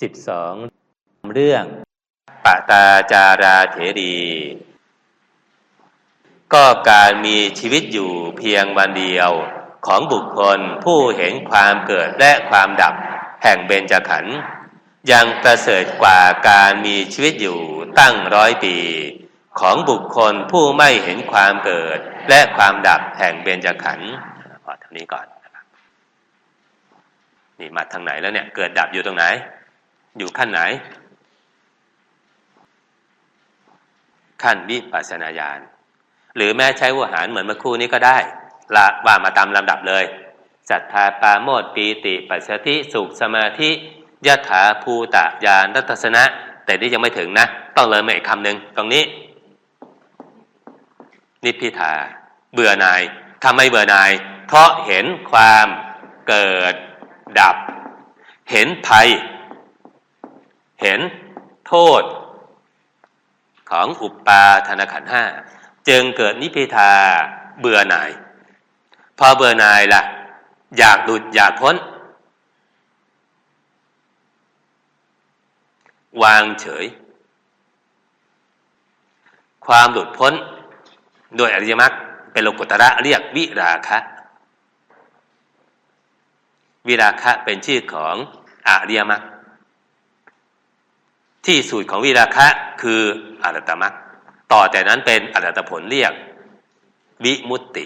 สิบสองเรื่องปตาจาราเถรี ก็การมีชีวิตอยู่เพียงวันเดียวของบุคคลผู้เห็นความเกิดและความดับแห่งเบญจขันธ์ยังประเสริฐกว่าการมีชีวิตอยู่ตั้งร้อยปี ของบุคคลผู้ไม่เห็นความเกิดและความดับแห่งเบญจขันธ์พอเท่านี้ก่อนนี่มาทางไหนแล้วเนี่ย เกิดดับอยู่ตรงไหน อยู่ขั้นไหน ขั้นวิปัสสนาญาณหรือแม้ใช้วหารเหมือนเมื่อครู่นี้ก็ได้ละว่ามาตามลำดับเลยศรัทธาปาโมดปีติ ปัสสติสุขสมาธิยถาภูตะญาณรัตสนะ แต่นี่ยังไม่ถึงนะ ต้องเลยมาอีกคำหนึ่งตรงนี้ นิพพิทา เบื่อหน่ายทำไมเบื่อหน่าย เพราะเห็นความเกิดดับ เห็นภัย เห็นโทษของอุปปาทานขันห้าจึงเกิดนิพพิทาเบื่อหน่าย พอเบื่อหน่ายละ่ะ อยากหลุดอยากพ้น วางเฉย ความหลุดพ้น โดยอริยมรรคเป็นโลกุตระเรียกวิราคะ วิราคะเป็นชื่อของอริยมรรค ที่สูตรของวิราคะคืออรัตมรรคต่อแต่นั้นเป็นอรัตผลเรียกวิมุตติ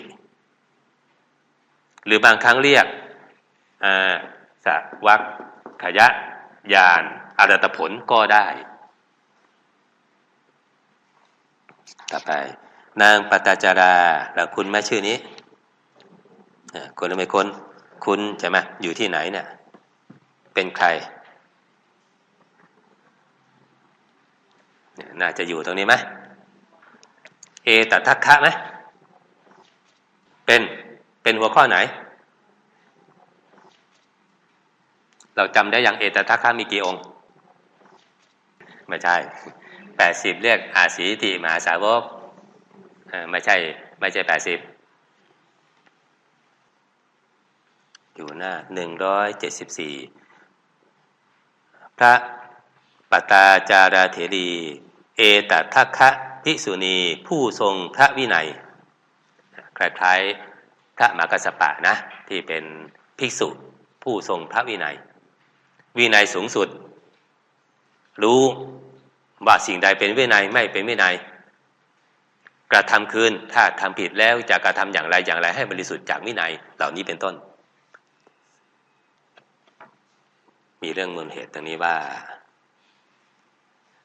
หรือบางครั้งเรียกสวักขยะยานอรัตผลก็ได้ ต่อไป นางปตาจาราแล้วคุณแม่ชื่อนี้คนหรือไม่คน คุณใช่ไหมอยู่ที่ไหนเนี่ยเป็นใคร น่าจะอยู่ตรงนี้ไหมเอตทัคคะไหมเป็นเป็นหัวข้อไหน เราจำได้อย่างเอตทัคคะมีกี่องค์ ไม่ใช่แปดสิบเรียกอาศีติมหาสาวกไม่ใช่ ไม่ใช่แปดสิบอยู่หน้าหนึ่งร้อยเจ็ดสิบสี่พระปตาจาราเถรี เอตทัคคะภิกษุณีผู้ทรงพระวินัย คล้ายๆพระมากสปะนะ ที่เป็นภิกษุผู้ทรงพระวินัย วินัยสูงสุด รู้ว่าสิ่งใดเป็นวินัยไม่เป็นวินัย กระทำคืนถ้าทำผิดแล้วจะกระทำอย่างไรอย่างไรให้บริสุทธิ์จากวินัยเหล่านี้เป็นต้น มีเรื่องมูลเหตุตรงนี้ว่า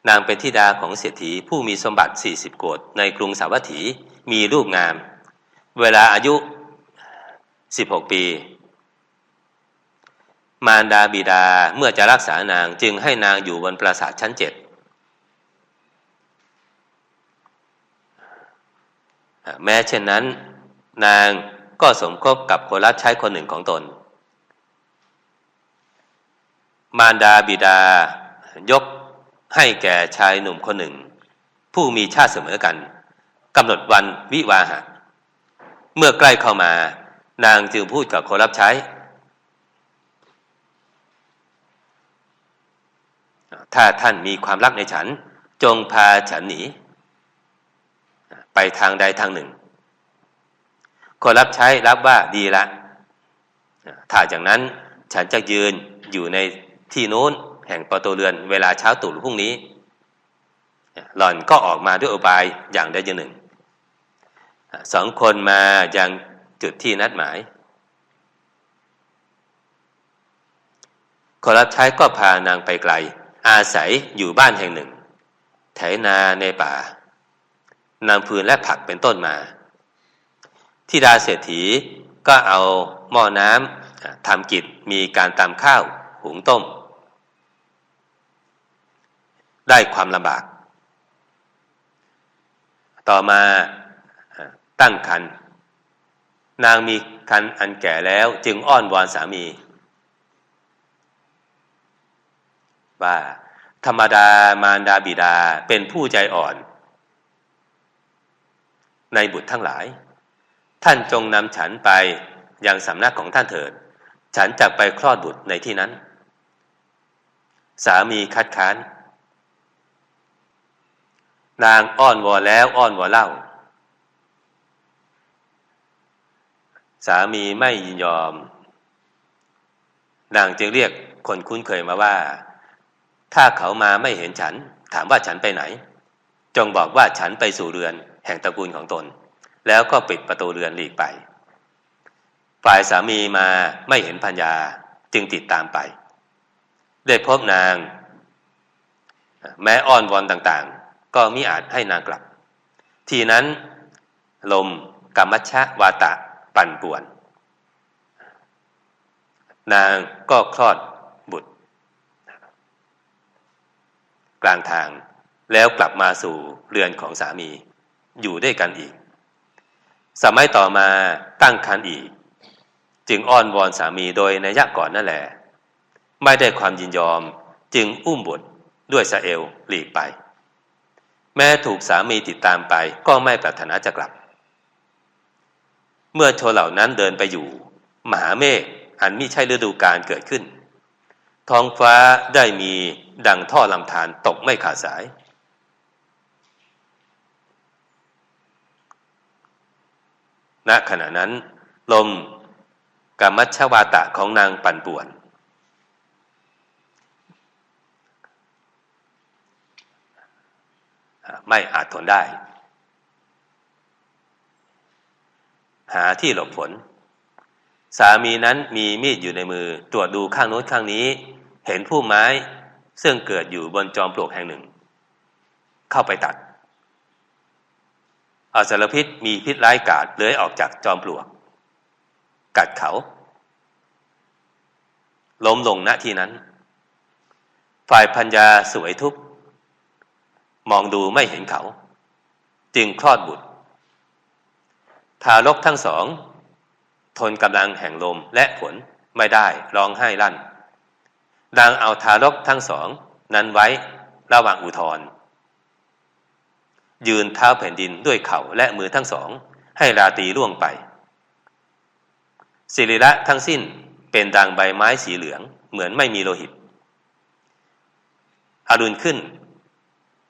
นางเป็นธิดาของเศรษฐีผู้มีสมบัติ 40 โกดในกรุงสาวัตถีมีรูปงาม เวลาอายุ 16 ปี มารดาบิดาเมื่อจะรักษานางจึงให้นางอยู่บนปราสาทชั้นเจ็ดแม้เช่นนั้น นางก็สมคบกับคนรับใช้คนหนึ่งของตน มารดาบิดายก ให้แก่ชายหนุ่มคนหนึ่ง ผู้มีชาติเสมอกันกำหนดวันวิวาหะ เมื่อใกล้เข้ามานางจึงพูดกับคนรับใช้ ถ้าท่านมีความรักในฉัน จงพาฉันหนี ไปทางใดทางหนึ่ง คนรับใช้รับว่าดีละ ถ้าจากนั้นฉันจะยืนอยู่ในที่โน้น แห่งประตูเรือนเวลาเช้าตรู่พรุ่งนี้ หล่อนก็ออกมาด้วยอุบายอย่างใดอย่างหนึ่งสองคนมายังจุดที่นัดหมาย คนรับใช้ก็พานางไปไกล อาศัยอยู่บ้านแห่งหนึ่ง ไถนาในป่านำพืนและผักเป็นต้นมาที่ดาเศรษฐีก็เอาหม้อน้ำทำกิจมีการตำข้าว หุงต้ม ได้ความลำบาก ต่อมาตั้งคันนางมีคันอันแก่แล้วจึงอ้อนวอนสามี ว่าธรรมดามารดาบิดาเป็นผู้ใจอ่อน ในบุตรทั้งหลาย ท่านจงนำฉันไปยังสำนักของท่านเถิด ฉันจะไปคลอดบุตรในที่นั้น สามีคัดค้าน นางอ้อนวอนแล้วอ้อนวอนเล่า สามีไม่ยินยอม นางจึงเรียกคนคุ้นเคยมาว่า ถ้าเขามาไม่เห็นฉัน ถามว่าฉันไปไหน จงบอกว่าฉันไปสู่เรือนแห่งตระกูลของตน แล้วก็ปิดประตูเรือนหลีกไป ฝ่ายสามีมาไม่เห็นพัญญาจึงติดตามไป ได้พบนาง แม้อ้อนวอนต่างๆ ก็มิอาจให้นางกลับ ทีนั้นลมกรรมชะวาตะปั่นป่วน นางก็คลอดบุตร กลางทางแล้วกลับมาสู่เรือนของสามี อยู่ด้วยกันอีก สมัยต่อมาตั้งครรภ์อีก จึงอ้อนวอนสามีโดยในยะก่อนนั่นแหละ ไม่ได้ความยินยอมจึงอุ้มบุตรด้วยสะเอลหลีกไป แม้ถูกสามีติดตามไปก็ไม่ปรารถนาจะกลับ เมื่อโชเหล่านั้นเดินไปอยู่ มหาเมฆอันมิใช่ฤดูกาลเกิดขึ้น ท้องฟ้าได้มีดังท่อลำธารตกไม่ขาดสาย ณขณะนั้น ลมกรรมัชวาตะของนางปั่นป่วน ไม่อาจทนได้ หาที่หลบฝนสามีนั้นมีมีดอยู่ในมือ ตรวจดูข้างโน้นข้างนี้ เห็นผู้ไม้ซึ่งเกิดอยู่บนจอมปลวกแห่งหนึ่ง เข้าไปตัดอสารพิษมีพิษร้ายกาจเลื้อยออกจากจอมปลวก กัดเขา ล้มลงณที่นั้น ฝ่ายพัญญาสวยทุก มองดูไม่เห็นเขา จึงคลอดบุตร ทารกทั้งสอง ทนกำลังแห่งลมและฝนไม่ได้ร้องไห้ลั่นดังเอาทารกทั้งสอง นั้นไว้ระหว่างอุทธรยืนเท้าแผ่นดินด้วยเข่าและมือทั้งสอง ให้ราตีล่วงไป สิริระทั้งสิ้นเป็นดังใบไม้สีเหลืองเหมือนไม่มีโลหิต อรุณขึ้น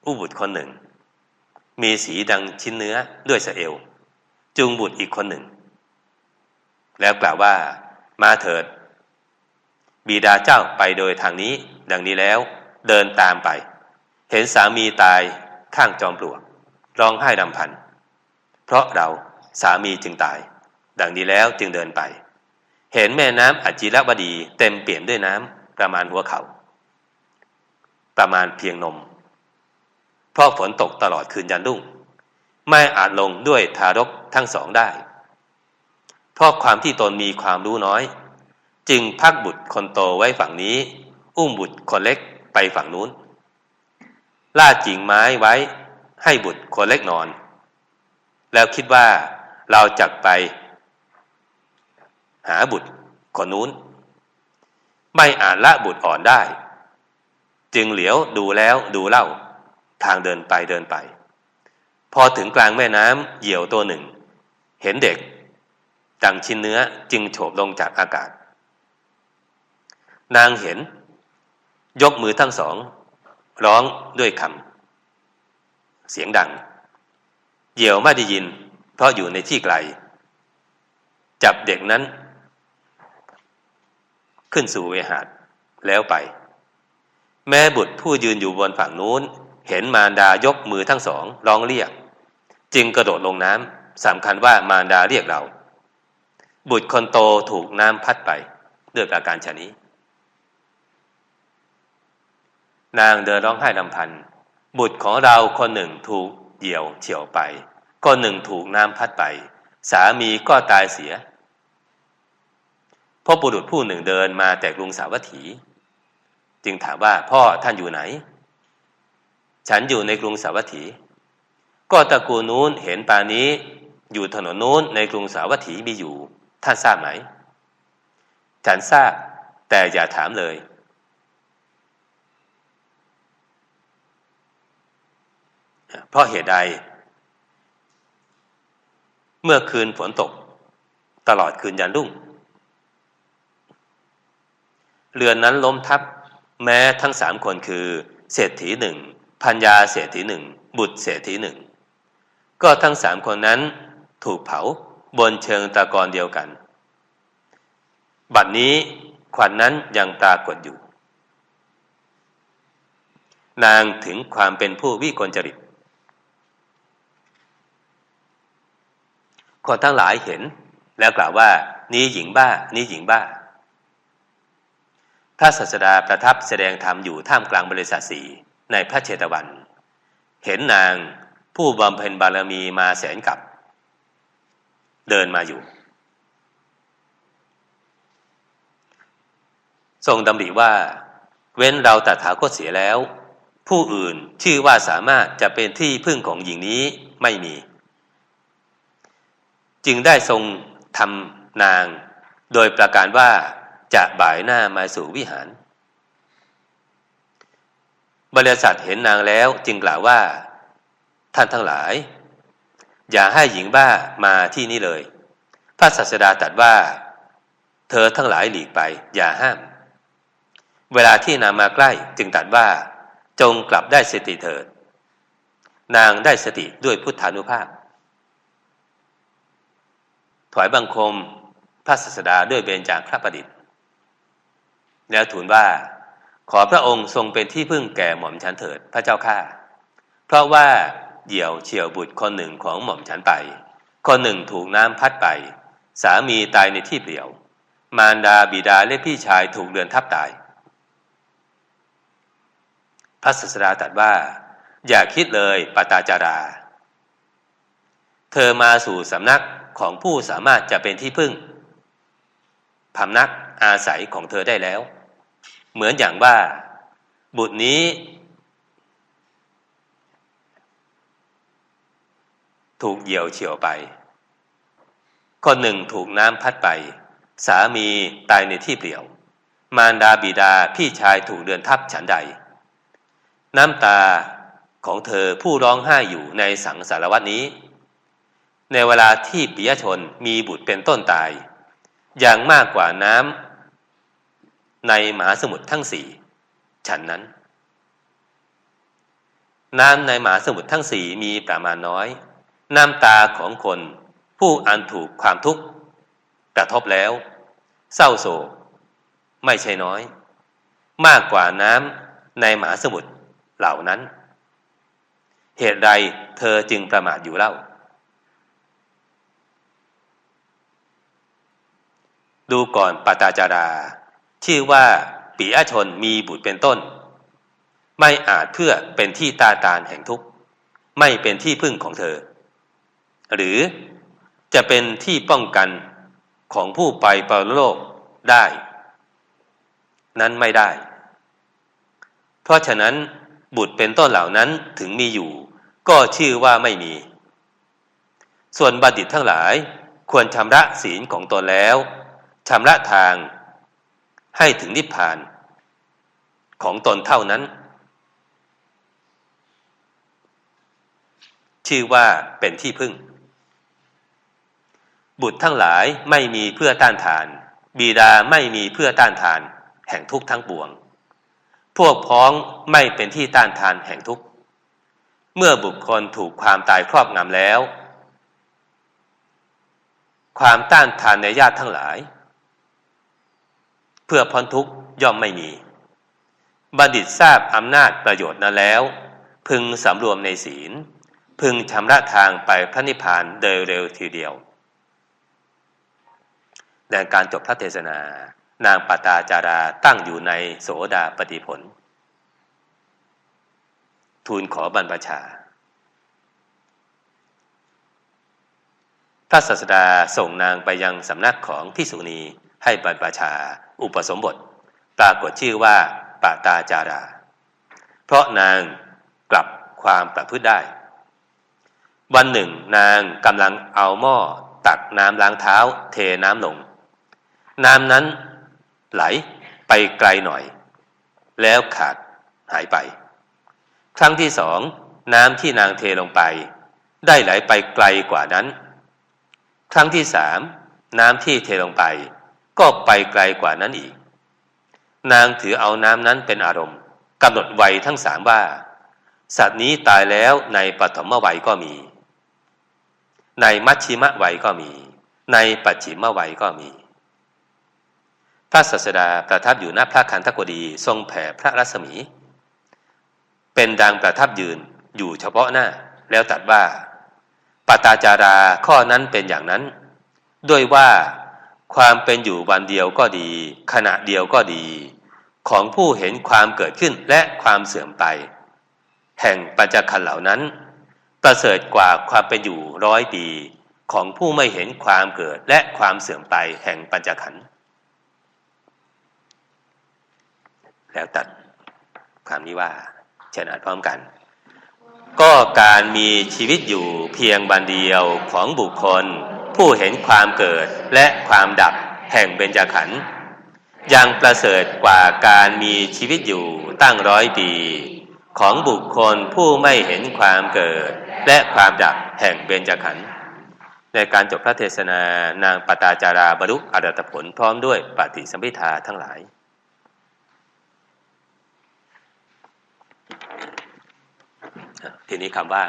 อุบุตรคนหนึ่ง มีสีดังชิ้นเนื้อด้วยสเอวจูงบุตรอีกคนหนึ่ง แล้วกล่าวว่ามาเถิด บีดาเจ้าไปโดยทางนี้ ดังนี้แล้วเดินตามไป เห็นสามีตายข้างจอมปลวกร้องไห้ดำพัน เพราะเราสามีจึงตาย ดังนี้แล้วจึงเดินไป เห็นแม่น้ำอจิรวดีเต็มเปี่ยมด้วยน้ำประมาณหัวเขา ประมาณเพียงนม เพราะฝนตกตลอดคืนยันรุ่ง ไม่อาจลงด้วยทารกทั้งสองได้ เพราะความที่ตนมีความรู้น้อย จึงพักบุตรคนโตไว้ฝั่งนี้ อุ้มบุตรคนเล็กไปฝั่งนู้น ล่าจิงไม้ไว้ให้บุตรคนเล็กนอน แล้วคิดว่าเราจักไป หาบุตรคนนู้น ไม่อาจละบุตรอ่อนได้ จึงเหลียวดูแล้วดูเล่า ทางเดินไปเดินไป พอถึงกลางแม่น้ำเหยี่ยวตัวหนึ่ง เห็นเด็กดังชิ้นเนื้อจึงโฉบลงจากอากาศ นางเห็น ยกมือทั้งสอง ร้องด้วยคำเสียงดัง เหยี่ยวไม่ได้ยิน เพราะอยู่ในที่ไกล จับเด็กนั้น ขึ้นสู่เวหาดแล้วไป แม่บุตรผู้ยืนอยู่บนฝั่งนู้น เห็นมารดายกมือทั้งสองร้องเรียก จึงกระโดดลงน้ำสำคัญว่ามารดาเรียกเรา บุตรคนโตถูกน้ำพัดไปด้วยอาการชนี้ นางเดินร้องไห้ลำพันธ์บุตรของเราคนหนึ่งถูกเหี่ยวเฉียวไป คนหนึ่งถูกน้ำพัดไป สามีก็ตายเสียพ่อบุรุษผู้หนึ่งเดินมาแต่กรุงสาวัตถี จึงถามว่าพ่อท่านอยู่ไหน ฉันอยู่ในกรุงสาวัตถี ก็ตระกูลนู้นเห็นป่านี้ อยู่ถนนนู้นในกรุงสาวัตถีมีอยู่ ท่านทราบไหม ฉันทราบ แต่อย่าถามเลย เพราะเหตุใด เมื่อคืนฝนตก ตลอดคืนยันรุ่ง เรือนนั้นล้มทับ แม้ทั้งสามคนคือ เศรษฐีหนึ่ง พัญญาเศรษฐีหนึ่งบุตรเศรษฐีหนึ่งก็ทั้งสามคนนั้นถูกเผาบนเชิงตะกอนเดียวกัน บัดนนี้ควันนั้นยังปรากฏอยู่ นางถึงความเป็นผู้วิกลจริตคนทั้งหลายเห็นแล้วกล่าวว่านี้หญิงบ้านี้หญิงบ้าพระศาสดาประทับแสดงธรรมอยู่ท่ามกลางบริษัทสี ในพระเชตวัน เห็นนางผู้บำเพ็ญบารมีมาแสนกับ เดินมาอยู่ ทรงดำริว่า เว้นเราตถาคตเสียแล้ว ผู้อื่นชื่อว่าสามารถจะเป็นที่พึ่งของหญิงนี้ไม่มี จึงได้ทรงทำนาง โดยประการว่าจะบ่ายหน้ามาสู่วิหาร บริษัทเห็นนางแล้วจึงกล่าวว่า ท่านทั้งหลาย อย่าให้หญิงบ้ามาที่นี่เลย พระศาสดาตรัสว่า เธอทั้งหลายหลีกไป อย่าห้าม เวลาที่นางมาใกล้จึงตรัสว่า จงกลับได้สติเถิด นางได้สติด้วยพุทธานุภาพถวายบังคมพระศาสดาด้วยเบญจางพระประดิษฐ์แล้วทูลว่า ขอพระองค์ทรงเป็นที่พึ่งแก่หม่อมฉันเถิดพระเจ้าข้าเพราะว่าเดี่ยวเฉียวบุตรคนหนึ่งของหม่อมฉันไป คนหนึ่งถูกน้ำพัดไป สามีตายในที่เปลี่ยว มารดาบิดาและพี่ชายถูกเรือนทับตาย พระศาสดาตรัสว่า อย่าคิดเลยปตาจารา เธอมาสู่สำนักของผู้สามารถจะเป็นที่พึ่งพำนักอาศัยของเธอได้แล้ว เหมือนอย่างว่าบุตรนี้ ถูกเหยี่ยวเฉียวไป คนหนึ่งถูกน้ำพัดไป สามีตายในที่เปลี่ยว มารดาบิดาพี่ชายถูกเดือนทับฉันใด น้ำตาของเธอผู้ร้องไห้อยู่ในสังสารวัตนี้ ในเวลาที่ปิยชนมีบุตรเป็นต้นตาย อย่างมากกว่าน้ำ ในมหาสมุทรทั้งสี่ฉันนั้น น้ำในมหาสมุทรทั้งสี่มีประมาณน้อย น้ำตาของคนผู้อันถูกความทุกข์กระทบแล้ว เศร้าโศกไม่ใช่น้อย มากกว่าน้ำในมหาสมุทรเหล่านั้น เหตุใดเธอจึงประมาทอยู่เล่า ดูก่อนปตาจารา ชื่อว่าปียชนมีบุตรเป็นต้น ไม่อาจเพื่อเป็นที่ตาตาแห่งทุกข์ ไม่เป็นที่พึ่งของเธอ หรือจะเป็นที่ป้องกันของผู้ไปปรโลกได้ นั้นไม่ได้ เพราะฉะนั้นบุตรเป็นต้นเหล่านั้นถึงมีอยู่ ก็ชื่อว่าไม่มี ส่วนบัณฑิตทั้งหลายควรชำระศีลของตนแล้วชำระทาง ให้ถึงนิพพานของตนเท่านั้น ชื่อว่าเป็นที่พึ่ง บุตรทั้งหลายไม่มีเพื่อต้านทาน บีดาไม่มีเพื่อต้านทาน แห่งทุกทั้งปวง พวกพ้องไม่เป็นที่ต้านทานแห่งทุกเมื่อบุคคลถูกความตายครอบงำแล้ว ความต้านทานในญาติทั้งหลาย เพื่อพ้นทุกข์ย่อมไม่มี บัณฑิตทราบอำนาจประโยชน์นั้นแล้ว พึงสำรวมในศีล พึงชำระทางไปพระนิพพานโดยเร็วทีเดียวในการจบพระเทศนา นางปตาจาราตั้งอยู่ในโสดาปฏิผล ทูลขอบรรพชา พระศาสดาส่งนางไปยังสำนักของพิสุณี ให้บรรพชา อุปสมบท ปรากฏชื่อว่าปาตาจารา เพราะนางกลับความประพฤติได้ วันหนึ่งนางกำลังเอาหม้อตักน้ำล้างเท้า เทน้ำลง น้ำนั้นไหลไปไกลหน่อย แล้วขาดหายไป ครั้งที่สองน้ำที่นางเทลงไป ได้ไหลไปไกลกว่านั้น ครั้งที่สามน้ำที่เทลงไป ก็ไปไกลกว่านั้นอีก นางถือเอาน้ำนั้นเป็นอารมณ์กำหนดวัยทั้งสามว่า สัตว์นี้ตายแล้วในปฐมวัยก็มี ในมัชชิมวัยก็มี ในปัจฉิมวัยก็มี พระศาสดาประทับอยู่หน้าพระคันธกดีทรงแผ่พระรัศมี เป็นดังประทับยืนอยู่เฉพาะหน้าแล้วตัดว่าปตาจาราข้อนั้นเป็นอย่างนั้น ด้วยว่า ความเป็นอยู่วันเดียวก็ดี ขณะเดียวก็ดี ของผู้เห็นความเกิดขึ้นและความเสื่อมไป แห่งปัจจคันเหล่านั้น ประเสริฐกว่าความเป็นอยู่ร้อยปีของผู้ไม่เห็นความเกิดและความเสื่อมไปแห่งปัญจขันธ์แล้วตัดความนี้ว่าเชิญอ่านพร้อมกัน ก็การมีชีวิตอยู่เพียงบันเดียวของบุคคล ผู้เห็นความเกิดและความดับแห่งเบญจขันธ์ยังประเสริฐกว่าการมีชีวิตอยู่ตั้งร้อยปี ของบุคคลผู้ไม่เห็นความเกิด และความดับแห่งเบญจขันธ์ในการจบพระเทศนานางปตาจาราบรุอรัตผลพร้อมด้วยปฏิสัมพิทาทั้งหลายทีนี้คำว่า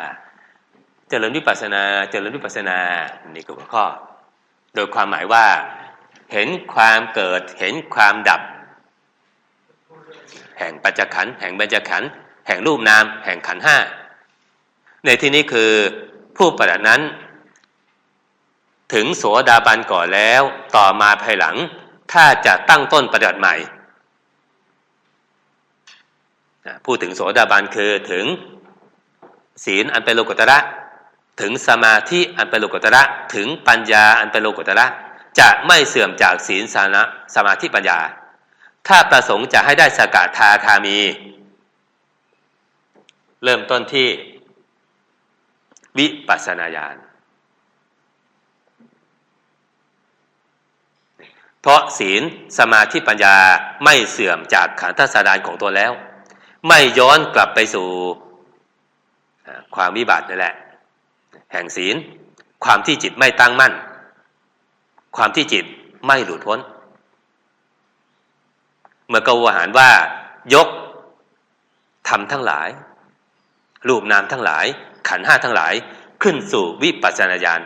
เจริญวิปัสนา เจริญวิปัสนานี่ก็หัวข้อ โดยความหมายว่า เห็นความเกิดเห็นความดับ แห่งปัจจขันแห่งบรรจขันแห่งรูปนาม แห่งขันห้าในที่นี้คือผู้ปฏิบัตินั้น ถึงโสดาบันก่อนแล้วต่อมาภายหลัง ถ้าจะตั้งต้นปฏิบัติใหม่พูดถึงโสดาบันคือถึงศีลอันเป็นโลกุตระ ถึงสมาธิอันเป็นโลกุตระถึงปัญญาอันเป็นโลกุตระจะไม่เสื่อมจากศีลสานะสมาธิปัญญา ถ้าประสงค์จะให้ได้สกทาคามี เริ่มต้นที่วิปัสสนาญาณเพราะศีลสมาธิปัญญาไม่เสื่อมจากขันธสารานของตัวแล้ว ไม่ย้อนกลับไปสู่ความวิบัตินั่นแหละ แห่งศีล ความที่จิตไม่ตั้งมั่น ความที่จิตไม่หลุดพ้น เมื่อกวหารว่ายกทำทั้งหลาย รูปนามทั้งหลาย ขันห้าทั้งหลายขึ้นสู่วิปัสสนาญาณ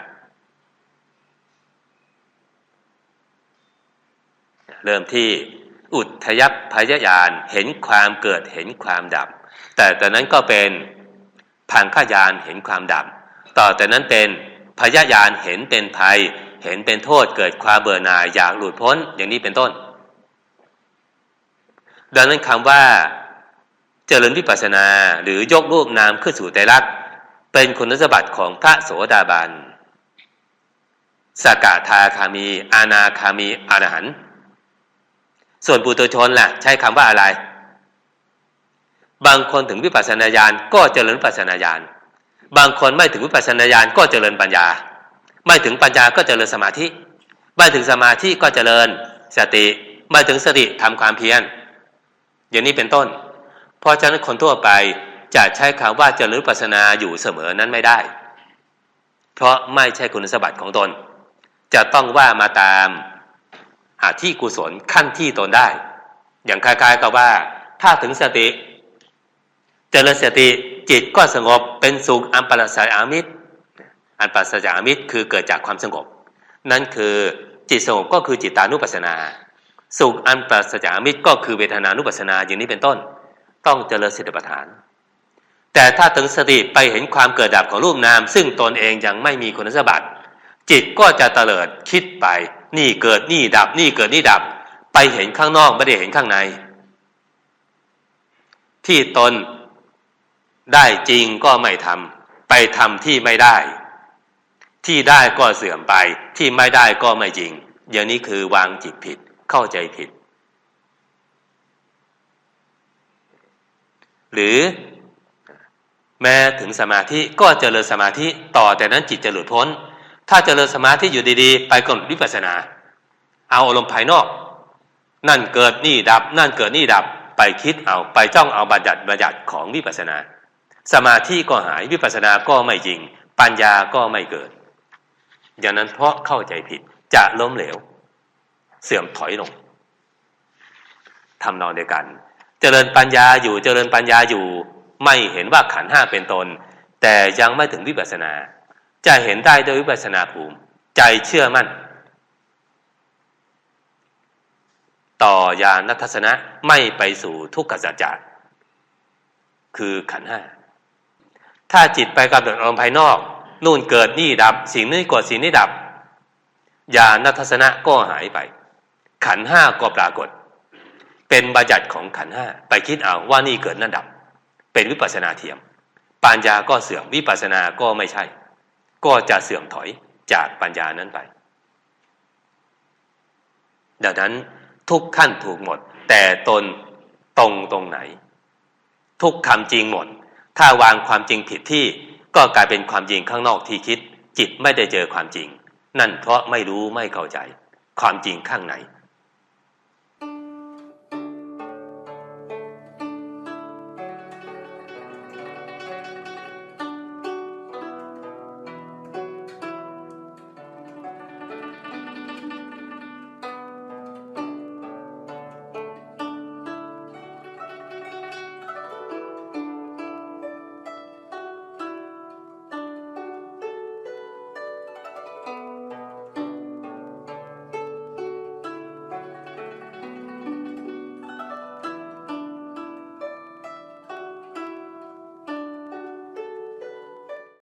เริ่มที่อุทยพยญาณเห็นความเกิดเห็นความดับ แต่ตอนนั้นก็เป็นพังขยานเห็นความดับ ต่อแต่นั้นเป็นพยายานเห็นเป็นภัย เห็นเป็นโทษเกิดความเบื่อหน่ายอยากหลุดพ้นอย่างนี้เป็นต้น ดังนั้นคำว่า เจริญวิปัสสนาหรือยกรูปนามขึ้นสู่ใจรักเป็นคุณสมบัติของพระโสดาบันสกทาคามี อาณาคามีอรหันต์ส่วนปุถุชนล่ะ ใช้คำว่าอะไร บางคนถึงวิปัสสนาญาณก็เจริญวิปัสสนาญาณ บางคนไม่ถึงวิปัสสนาญาณก็เจริญปัญญา ไม่ถึงปัญญาก็เจริญสมาธิ ไม่ถึงสมาธิก็เจริญสติ ไม่ถึงสติทำความเพียรอย่างนี้เป็นต้น เพราะฉะนั้นคนทั่วไปจะใช้คำว่าเจริญปัสนาอยู่เสมอนั้นไม่ได้ เพราะไม่ใช่คุณสมบัติของตน จะต้องว่ามาตามหาที่กุศลขั้นที่ตนได้ อย่างคล้ายๆกับว่า ถ้าถึงสติ เจริญสติ จิตก็สงบเป็นสุขอันปราศจากอามิตรอันปราศจากอามิตรคือเกิดจากความสงบ นั่นคือจิตสงบก็คือจิตตานุปัสสนา สุขอันปราศจากอามิตรก็คือเวทนานุปัสสนาอย่างนี้เป็นต้น ต้องเจริญสติปัฏฐาน แต่ถ้าถึงสติไปเห็นความเกิดดับของรูปนาม ซึ่งตนเองยังไม่มีคุณสมบัติ จิตก็จะเตลิดคิดไป นี่เกิดนี่ดับนี่เกิดนี่ดับ ไปเห็นข้างนอกไม่ได้เห็นข้างใน ที่ตน ได้จริงก็ไม่ทำไปทำที่ไม่ได้ ที่ได้ก็เสื่อมไป ที่ไม่ได้ก็ไม่จริงอย่างนี้คือวางจิตผิดเข้าใจผิด หรือแม้ถึงสมาธิก็เจริญสมาธิต่อแต่นั้นจิตจะหลุดพ้น ถ้าเจริญสมาธิอยู่ดีๆ ไปกำหนดวิปัสสนา เอาอารมณ์ภายนอก นั่นเกิดนี่ดับ นั่นเกิดนี่ดับไปคิดเอาไปจ้องเอาบัญญัติบัญญัติของวิปัสสนา สมาธิก็หายวิปัสสนาก็ไม่จริง ปัญญาก็ไม่เกิดอย่างนั้นเพราะเข้าใจผิดจะล้มเหลว เสื่อมถอยลงทำนองเดียวกัน เจริญปัญญาอยู่เจริญปัญญาอยู่ ไม่เห็นว่าขันห้าเป็นตน แต่ยังไม่ถึงวิปัสสนา จะเห็นได้โดยวิปัสสนาภูมิ ใจเชื่อมั่น ต่อยานทัศนะไม่ไปสู่ทุกขสัจจะคือขันห้า ถ้าจิตไปกำหนดอารมณ์ภายนอก นู่นเกิดนี่ดับ สิ่งนี้กดสิ่งนี้ดับญาณทัศนะก็หายไป ขันห้าก็ปรากฏ เป็นบัญญัติของขันห้าไปคิดเอาว่านี่เกิดนั่นดับ เป็นวิปัสสนาเทียม ปัญญาก็เสื่อมวิปัสสนาก็ไม่ใช่ ก็จะเสื่อมถอยจากปัญญานั้นไป ดังนั้นทุกขั้นถูกหมด แต่ตนตรงตรงไหน ทุกคำจริงหมด ถ้าวางความจริงผิดที่ก็กลายเป็นความจริงข้างนอกที่คิด จิตไม่ได้เจอความจริง นั่นเพราะไม่รู้ไม่เข้าใจ ความจริงข้างใน